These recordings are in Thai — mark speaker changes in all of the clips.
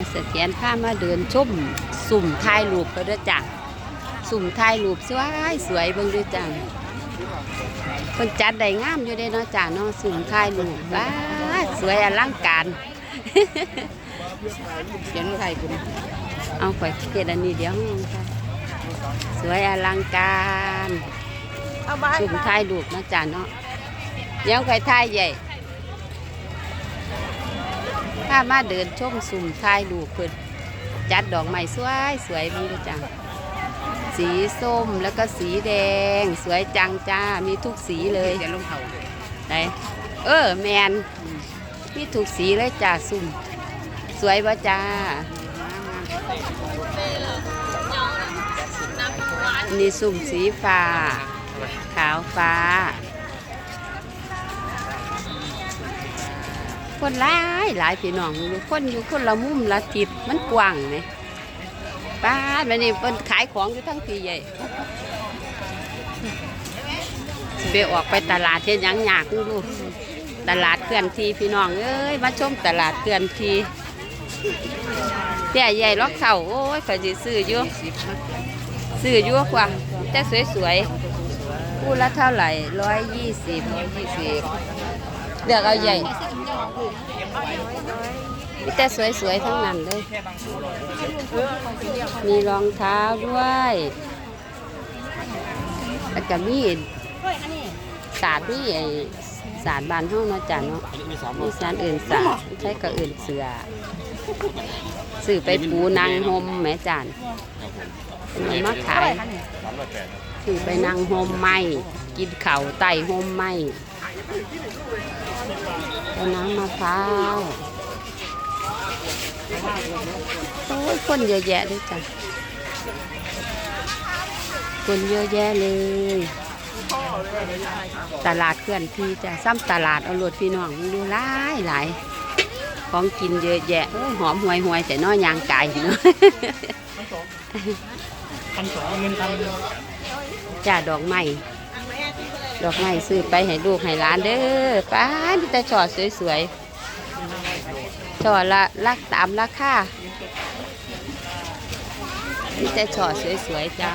Speaker 1: เสถียรพามาเดินชมสุ่มถ่ายรูปก็เด้อจ้ะสุ่มถ่ายรูปสวยสวยๆเบิ่งด้วยจ้ะเพิ่นจัดได้งามอยู่เด้เนาะจ้ะเนาะสุ่มถ่ายรูปว้าสวยอลังการ
Speaker 2: เขียนไทยคุณ
Speaker 1: เอาไปเฮ็ดอันนี้เดี๋ยวค่ะสวยอลังการ
Speaker 2: เอาบ้าน
Speaker 1: สุ่มถ่ายรูปเนาะจ้ะเนาะเดี๋ยวไปถ่ายใหญ่ พามาเดินชมสุ่มถ่ายรูเพิ่นจัดดอกไม้สวยสวยเบิ่งด้วยจ้ะสีส้มแล้วก็สีแดง สวยจังจ้า มีทุกสีเลย
Speaker 2: เขียนลงเขา
Speaker 1: ไหนเออ แมนมีทุกสีเลยจ้าสุ่ม สวยปะจ้านี่สุ่มสีฟ้า ขาวฟ้า คนหลายหลายพี่น้องอยู่คนอยู่คนละมุมละทิศมันกว้างเลยป้าดมันนี่เป็นขายของอยู่ทั้งปีใหญ่ไปออกไปตลาดเช่นยังยากดูตลาดเคลื่อนที่พี่น้องเอ้ยมาชมตลาดเคลื่อนที่แต่ใหญ่ล็อกเข่าโอ้ยขอยสิซื้ออยู่ซื้ออยู่กว่าแต่สวยๆคู่ละเท่าไหร่ร้อยยี่สิบ
Speaker 2: ยี่สิบ
Speaker 1: เลือกเอาใหญ่มีแต่สวยๆทั้งนั้นเลย มีรองเท้าด้วยแล้วก็มีสาดนี่ไอ้สาดบานห้องเนาะจ้ะเนาะมีสารอื่นสาดใช้กับอื่นเสือซื้อไปปูนางหมแม่จานมันมาขายซื้อไปนางหมไม้กินเข่าไต่หมไม้ เอาน้ำมะพร้าวโอ้ยคนเยอะแยะด้วยจ้ะคนเยอะแยะเลย ตลาดเคลื่อนที่จ้ะซ้ำตลาดเอารถพี่น้องดูหลายหลายของกินเยอะแยะโอ้ยหอมห่วยห่วยแต่น้อยยางไก่เนาะ
Speaker 2: พันสองเงินพัน
Speaker 1: จ้าดอกไม้ ดอกไม้ซื้อไปให้ลูกให้หลานเด้อป้ามีแต่ช่อสวยๆช่อละลักตามราคามีแต่ช่อสวยๆจ้า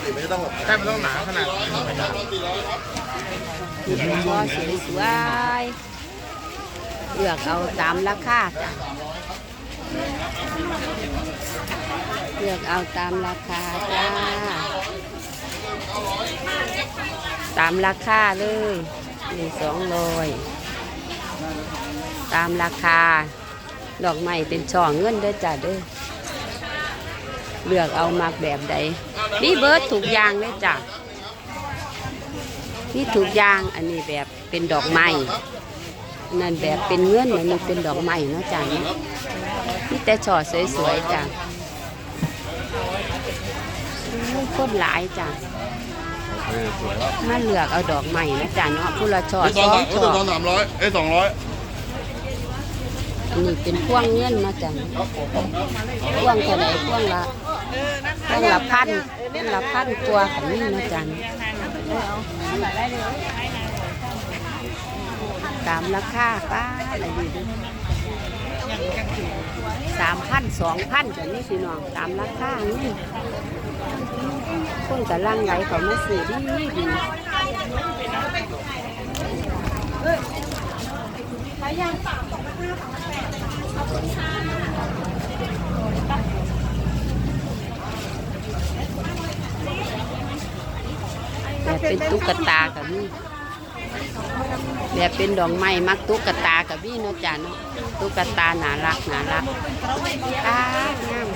Speaker 2: แค่ไม่ต้องหนาขนาด
Speaker 1: มีแต่ช่อสวยๆเลือกเอาตามราคาจ้ะเลือกเอาตามราคาจ้า ตามราคาเลยหนึ่งสองร้อยตามราคา ดอกไม้เป็นช่อเงินเด้อจ้ะเด้อเลือกเอามากแบบใดนี่เบิร์ดถูกยางเลยจ้ะนี่ถูกยางอันนี้แบบเป็นดอกไม้นั่นแบบเป็นเงินอันนี้เป็นดอกไม้นะจ้ะนี่แต่ช่อสวยๆจ้ะโอ้ยคนหลายจ้ะ มาเลือกเอาดอกใหม่นะจ๊ะเนาะผู้ละช่อ
Speaker 3: ไอ้
Speaker 1: ส
Speaker 3: ส
Speaker 1: อ
Speaker 3: อง
Speaker 1: ง
Speaker 3: ไอ้
Speaker 1: ช่อ
Speaker 3: สองสามร้อยไอ้สองร้อย
Speaker 1: อันนี้เป็นพวงเงินนะจ๊ะพวงเท่าไหร่พวงละพวงละพันพวงละพันตัวขันนี้นะจ๊ะตามราคาป้าอะไรดีดู สามพันสองพันแบบนี้สิน้องตามราคานี่คนกำลังไหลเขามาซื้อดีดีแบบเป็นตุ๊กตากับนี่ แบบเป็นดอกไม้มักตุ๊กตากับนี่เนาะจ้ะเนาะตุ๊กตาหนารักหนารักตางาม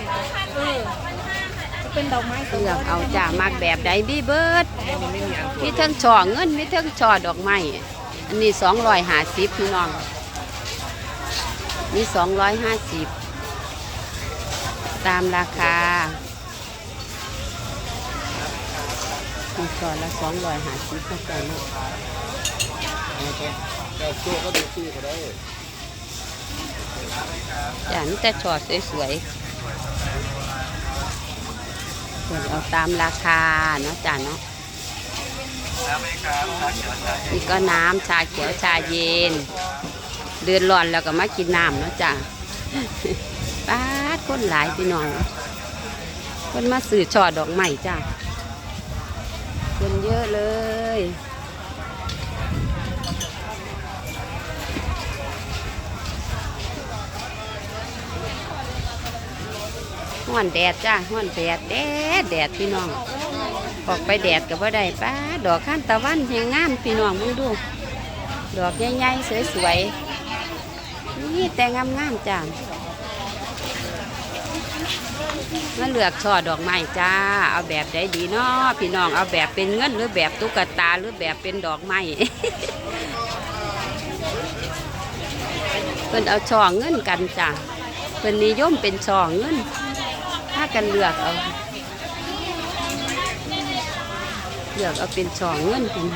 Speaker 2: เป็นดอกไม้
Speaker 1: เลือกเอาจ้ามักแบบใดบีเบิร์ดมีเทั้งช่อเงินมีเทั้งช่อดอกไม้อันนี้สองร้อยห้าสิบพี่น้องนี่สองร้อยห้าสิบตามราคามีช่อละสองร้อยห้าสิบก็แต่เนาะ
Speaker 3: แก้วตัวก็ดูตู้ก็ได้
Speaker 1: จ้านี่แต่ช่อสวยๆเอกเอาตามราคาเนาะจ้าเนาะนี่ก็น้ำชาเขียวชาเย็น เดือดร้อนแล้วก็มากินน้ำเนาะจ้ะป้าคนหลายพี่น้องคนมาสื่อช่อดอกไม้จ้ะคนเยอะเลย ห้อนแดดจ้ะห้อนแดดแดดแดดพี่น้อง ออกไปแดดก็บ่ได้ป้าดอกข้านตะวันแหงงามพี่น้องมึงดู ดอกใหญ่ๆสวยๆนี่แต่งามๆจ้ามาเลือกช่อดอกไม้จ้า เอาแบบใดดีเนาะพี่น้องเอาแบบเป็นเงินหรือแบบตุ๊กตาหรือแบบเป็นดอกไม้เพิ่นเอาช่อเงินกันจ้าเพิ่นนิยมเป็นช่อเงินากันเลือกเอาเลือกเอาเป็นช่อเงินเป็น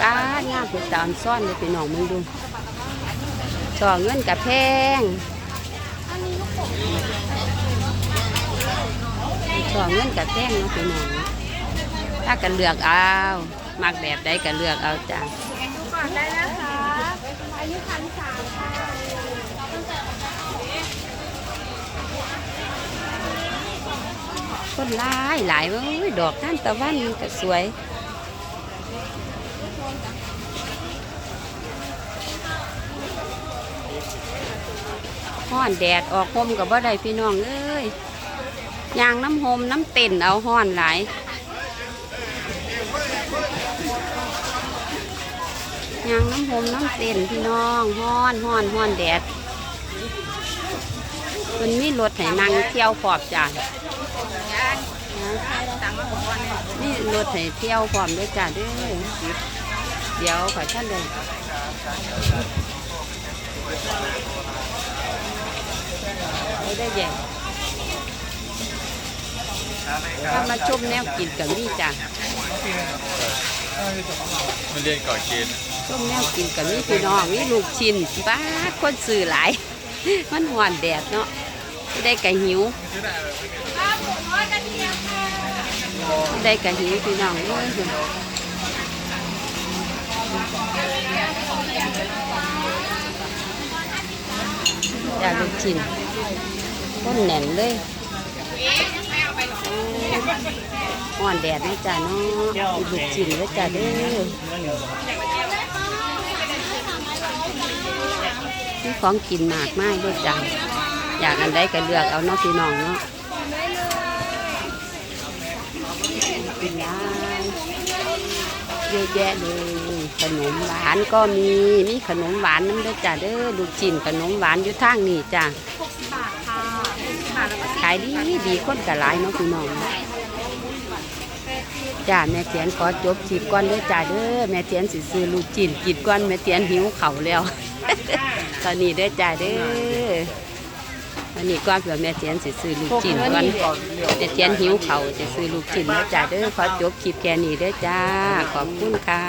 Speaker 1: ป้างามเป็นตามซ่อนเลยพี่น้องมึงดูช่อเงินกับแพงช่อเงินกับแพงเนาะพี่น้องถ้ากันเลือกเอามักแบบใดก็เลือกเอาจ้ะ
Speaker 2: ดูก่อนได้นะคะอายุพันสามค่ะ
Speaker 1: คนหลายหลายเว้ยดอกท่านตะวันก็สวยห้อนแดดออกหมกับบ่ได้พี่น้องเอ้ยยางน้ำหมน้ำเต็นเอาห้อนหลายยางน้ำหมน้ำเต็นพี่น้องห้อนห้อนห้อนแดดมันมีรถให้นั่งเที่ยวขอบจ้า
Speaker 2: น นี่ย
Speaker 1: นี่รถให้เที่ยวพร้อมด้วยจ้ะเด้อเดี๋ยวขอท่านเลยไม่ได้แย่ถ้ามาชมแนวกินกับนี่จ้ะ
Speaker 3: มันเรียนก่อนเกณฑ์
Speaker 1: ชมแนวกินกับนี่พี่น้องนี่ลูกชิ้นป้าดคนสื่อหลาย มันหวานแดดเนาะไม่ได้กะหิว ได้กะหิวพี่น้องเอ้ยอยากลูกชิ้นคนแน่นเลยหวานแดดนะจ้ะเนาะมีลูกชิ้นเลยจ้ะเด้อมีของกินมากมายด้วยจ้ะอยากอันใดก็เลือกเอาเนาะพี่น้องเนาะ กินได้เยอะแยะเลยขนมหวานก็มีมีขนมหวานน้ำด้วยจ้ะเด้อลูจินขนมหวานอยู่ทางนี้จ้ะ
Speaker 2: บาทค่ะบาทแล้วก็
Speaker 1: ขายดีดีคนกะหลายเนาะพี่น้องจ้าแม่เตียนขอจบคลิปก่อนเด้อจ้าเด้อแม่เตียนสิซื้อลูกชิ้นกินก่อนแม่เตียนหิวเข่าแล้ว ตอนนี้เด้อจ้าเด้อ วันนี้ก่อนเผื่อแม่เจียนสิซื้อลูกจิ้นวันแม่เจียนหิวเขาจะซื้อลูกจิ้นเด้อจ้าเด้อขอจบคลิปแกนี้ได้จ้า ขอบคุณค่ะ